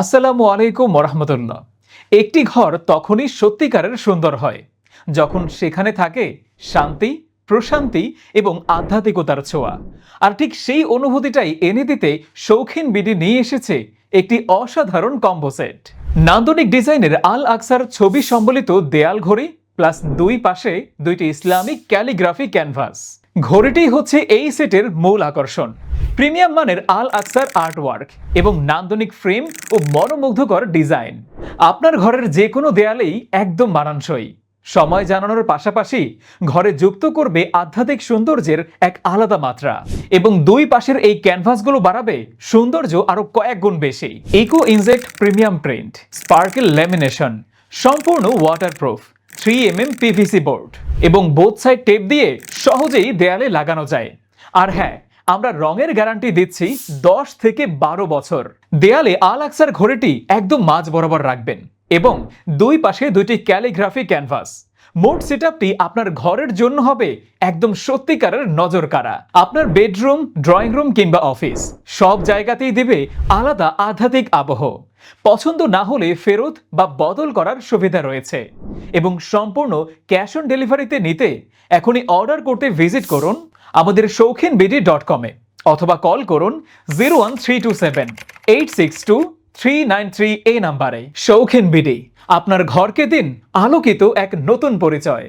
আসসালামু আলাইকুম রহমতুল্লাহ একটি ঘর তখনই সত্যিকারের সুন্দর হয়, যখন সেখানে থাকে শান্তি, প্রশান্তি এবং আধ্যাত্মিকতার ছোঁয়া। আর ঠিক সেই অনুভূতিটাই এনে দিতে শৌখিন বিডি নিয়ে এসেছে একটি অসাধারণ কম্বো সেট। নান্দনিক ডিজাইনের আল আকসার ছবি সম্বলিত দেয়াল ঘড়ি, প্লাস দুই পাশে দুইটি ইসলামিক ক্যালিগ্রাফি ক্যানভাস। ঘড়িটি হচ্ছে এই সেটের মূল আকর্ষণ। প্রিমিয়াম মানের আল আকসার আর্টওয়ার্ক এবং নান্দনিক ফ্রেম ও মনোমুগ্ধকর ডিজাইন। আপনার ঘরের যে কোনো দেয়ালেই একদম মানানসই। সময় জানানোর পাশাপাশি ঘরে যুক্ত করবে আধ্যাত্মিক সৌন্দর্যের এক আলাদা মাত্রা এবং দুই পাশের এই ক্যানভাসগুলো বাড়াবে সৌন্দর্য আরও কয়েক গুণ বেশি। Eco inject premium print sparkle lamination সম্পূর্ণ waterproof three M M PVC board এবং বোথ সাইড টেপ দিয়ে সহজেই দেয়ালে লাগানো যায়। আর হ্যাঁ আমরা রঙের গ্যারান্টি দিচ্ছি দশ থেকে বারো বছর। দেয়ালে আল আকসার ঘড়িটি একদম মাঝ বরাবর রাখবেন এবং দুই পাশে দুইটি ক্যালিগ্রাফি ক্যানভাস। মোট সেটআপটি আপনার ঘরের জন্য হবে একদম সত্যিকারের নজর কাড়া আপনার বেডরুম ড্রয়িং রুম কিংবা অফিস সব জায়গাতেই দেবে আলাদা আধ্যাত্মিক আবহ। পছন্দ না হলে ফেরত বা বদল করার সুবিধা রয়েছে। এবং সম্পূর্ণ ক্যাশ অন ডেলিভারিতে নিতে এখনই অর্ডার করতে ভিজিট করুন আমাদের শৌখিন বিডি ডট কমে অথবা কল করুন zero one three two seven eight six two three nine three এই নাম্বারে। শৌখিন বিডি, আপনার ঘরকে দিন আলোকিত এক নতুন পরিচয়।